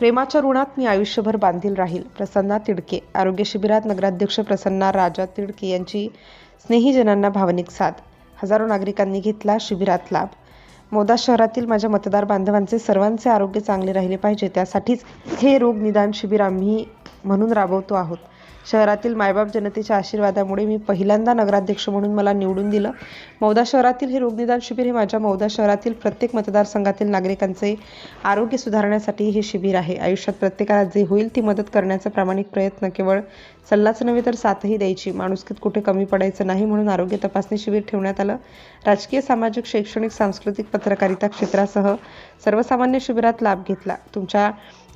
प्रेमाच्या ऋणात मी आयुष्यभर बांधील राहील. प्रसन्ना तिडके. आरोग्य शिबिरात नगराध्यक्ष प्रसन्ना राजा तिडके यांची स्नेहीजनांना भावनिक साथ. हजारो नागरिकांनी घेतला शिबिरात लाभ. मोदा शहरातील माझ्या मतदार बांधवांचे सर्वांचे आरोग्य चांगले राहिले पाहिजे. त्यासाठीच हे रोग निदान शिबिर आम्ही म्हणून राबवतो आहोत. शहरातील मायबाप जनतेच्या आशीर्वादामुळे मी पहिल्यांदा नगराध्यक्ष म्हणून मला निवडून दिलं. मौदा शहरातील हे रोगनिदान शिबिर हे माझ्या मौदा शहरातील प्रत्येक मतदारसंघातील नागरिकांचे आरोग्य सुधारण्यासाठी हे शिबिर आहे. आयुष्यात प्रत्येकाला जे होईल ती मदत करण्याचा प्रामाणिक प्रयत्न केवळ सल्लाच नव्हे तर साथही द्यायची. माणुसकीत कुठे कमी पडायचं नाही म्हणून आरोग्य तपासणी शिबिर ठेवण्यात आलं. राजकीय सामाजिक शैक्षणिक सांस्कृतिक पत्रकारिता क्षेत्रासह सर्वसामान्य शिबिरात लाभ घेतला. तुमच्या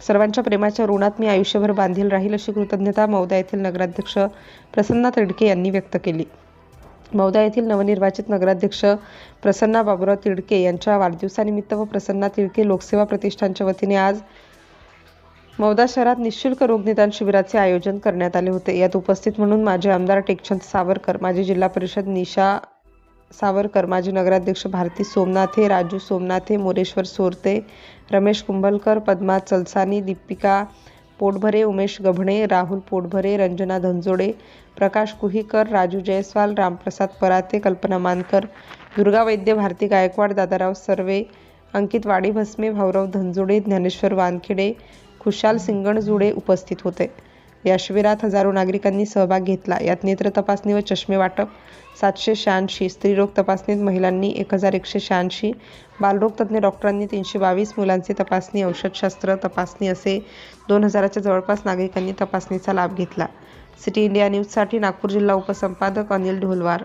सर्वांच्या प्रेमाच्या ऋणात मी आयुष्यभर बांधील राहील अशी कृतज्ञता मौदा येथील नगराध्यक्ष प्रसन्ना तिडके यांनी व्यक्त केली. मौदा येथील नवनिर्वाचित नगराध्यक्ष प्रसन्ना बाबुराव तिडके यांच्या वाढदिवसानिमित्त व प्रसन्ना तिडके लोकसेवा प्रतिष्ठानच्या वतीने आज मौदा शहरात निशुल्क रोगनिदान शिबिराचे आयोजन करण्यात आले होते. यात उपस्थित म्हणून माजी आमदार टेकचंद सावरकर माजी जिल्हा परिषद निशा सावरकर माजी नगराध्यक्ष भारती सोमनाथे राजू सोमनाथे मोरेश्वर सोरते रमेश कुंभलकर पद्मा चलसानी दीपिका पोटभरे उमेश गभणे राहुल पोटभरे रंजना धनजोडे प्रकाश कुहीकर राजू जयस्वाल रामप्रसाद पराते कल्पना मानकर दुर्गा वैद्य भारती गायकवाड दादाराव सर्वे अंकित वाडी भस्मे भाऊराव धनजोडे ज्ञानेश्वर वानखेडे खुशाल सिंगणजुडे उपस्थित होते. या शिबिरात हजारो नागरिकांनी सहभाग घेतला. यात नेत्र तपासणी व चष्मे वाटप सातशे शहाऐंशी स्त्रीरोग तपासणीत महिलांनी एक हजार एकशे शहाऐंशी बालरोग तज्ज्ञ डॉक्टरांनी तीनशे बावीस मुलांची तपासणी औषधशास्त्र तपासणी असे दोन हजाराच्या जवळपास नागरिकांनी तपासणीचा लाभ घेतला. सिटी इंडिया न्यूजसाठी नागपूर जिल्हा उपसंपादक अनिल ढोलवार.